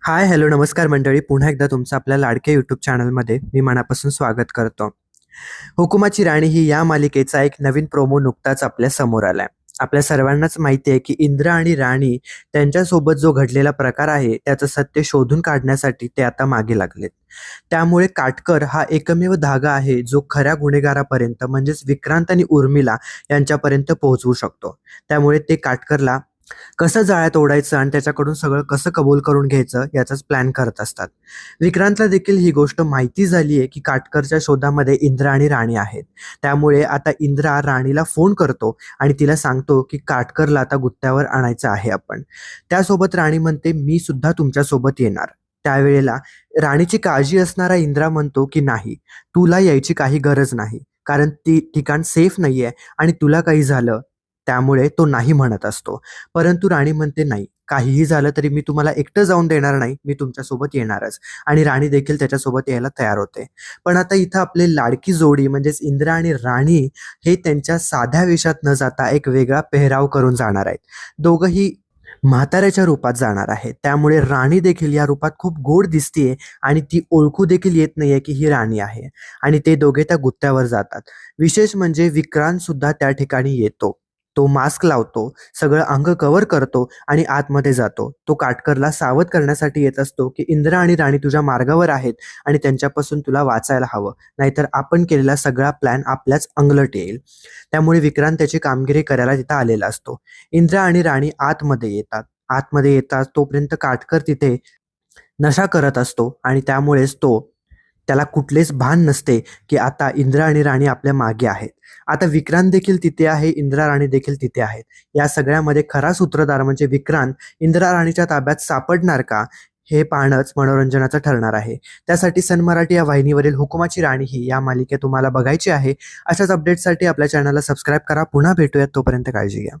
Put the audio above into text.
Hi hello नमस्कार मंडळी. पुन्हा एकदा तुमचं आपल्या लाडक्या यूट्यूब चॅनलमध्ये मी मनापासून स्वागत करतो. हुकुमाची राणी ही या मालिकेचा एक नवीन प्रोमो नुकताच आपल्यासमोर आलाय. आपल्या सर्वांनाच माहिती आहे की इंद्र आणि राणी त्यांच्यासोबत जो घडलेला प्रकार आहे त्याचं सत्य शोधून काढण्यासाठी ते आता मागे लागलेत. त्यामुळे काटकर हा एकमेव धागा आहे जो खऱ्या गुन्हेगारापर्यंत म्हणजेच विक्रांत आणि उर्मिला यांच्यापर्यंत पोहोचवू शकतो. त्यामुळे ते काटकरला कसं जाळ्यात ओढायचं आणि त्याच्याकडून सगळं कसं कबूल करून घ्यायचं याचाच प्लॅन करत असतात. विक्रांतला देखील ही गोष्ट माहिती झाली आहे की काटकरच्या शोधामध्ये इंद्रा आणि राणी आहेत. त्यामुळे आता इंद्रा राणीला फोन करतो आणि तिला सांगतो की काटकरला आता गुत्त्यावर आणायचं आहे आपण. त्यासोबत राणी म्हणते मी सुद्धा तुमच्यासोबत येणार. त्यावेळेला राणीची काळजी असणारा इंद्रा म्हणतो की नाही तुला यायची काही गरज नाही. कारण ती ठिकाण सेफ नाहीये आणि तुला काही झालं त्यामुळे तो नाही म्हणत असतो. परंतु राणी म्हणते नाही काहीही झालं तरी मी तुम्हाला एकटं जाऊन देणार नाही. मी तुमच्यासोबत येणारच. आणि राणी देखील त्याच्यासोबत यायला तयार होते. पण आता इथं आपले लाडकी जोडी म्हणजेच इंद्रा आणि राणी हे त्यांच्या साध्या वेशात न जाता एक वेगळा पेहराव करून जाणार आहेत. दोघंही म्हाताऱ्याच्या रूपात जाणार आहे त्यामुळे राणी देखील या रूपात खूप गोड दिसतीये आणि ती ओळखू देखील येत नाहीये की ही राणी आहे. आणि ते दोघे त्या गुत्त्यावर जातात. विशेष म्हणजे विक्रांत सुद्धा त्या ठिकाणी येतो. तो मास्क लावतो सगळं अंग कव्हर करतो आणि आतमध्ये जातो. तो काटकरला सावध करण्यासाठी येत असतो की इंद्रा आणि राणी तुझ्या मार्गावर आहेत आणि त्यांच्यापासून तुला वाचायला हवं. नाहीतर आपण केलेला सगळा प्लॅन आपल्याच अंगलट येईल. त्यामुळे विक्रांत त्याची कामगिरी करायला तिथं आलेला असतो. इंद्रा आणि राणी आतमध्ये येतात. आतमध्ये येतात तोपर्यंत काटकर तिथे नशा करत असतो आणि त्यामुळेच तो त्याला कुठलेच भान नसते की आता इंद्रा आणि राणी आपल्या मागे आहेत. आता विक्रांत देखील तिथे आहे इंद्रा राणी देखील तिथे आहेत. या सगळ्यामध्ये खरा सूत्रधार म्हणजे विक्रांत इंद्रा राणीच्या ताब्यात सापडणार का? हे पाहणंच मनोरंजनाचं ठरणार आहे. त्यासाठी सन मराठी या वाहिनीवरील हुकुमाची राणी ही या मालिकेत तुम्हाला बघायची आहे. अशाच अपडेटसाठी आपल्या चॅनलला सबस्क्राईब करा. पुन्हा भेटूयात. तोपर्यंत काळजी घ्या.